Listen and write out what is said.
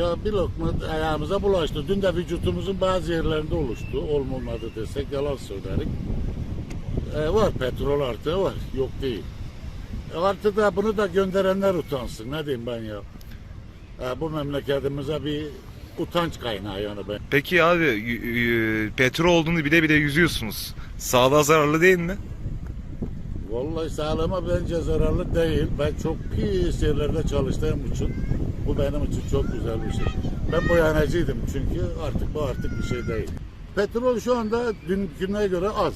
Valla bir lokma ayağımıza bulaştı. Dün de vücutumuzun bazı yerlerinde oluştu. Olmadı desek yalan söylerik. E, var petrol artığı var. Yok değil. E, artı da bunu da gönderenler utansın. Ne diyeyim ben ya. E, bu memleketimize bir utanç kaynağı yani ben. Peki abi petrol olduğunu bile bile yüzüyorsunuz. Sağlığa zararlı değil mi? Vallahi sağlığıma bence zararlı değil. Ben çok pis yerlerde çalıştığım için bu benim için çok güzel bir şey. Ben boyanacıydım çünkü artık bu artık bir şey değil. Petrol şu anda dün güne göre az.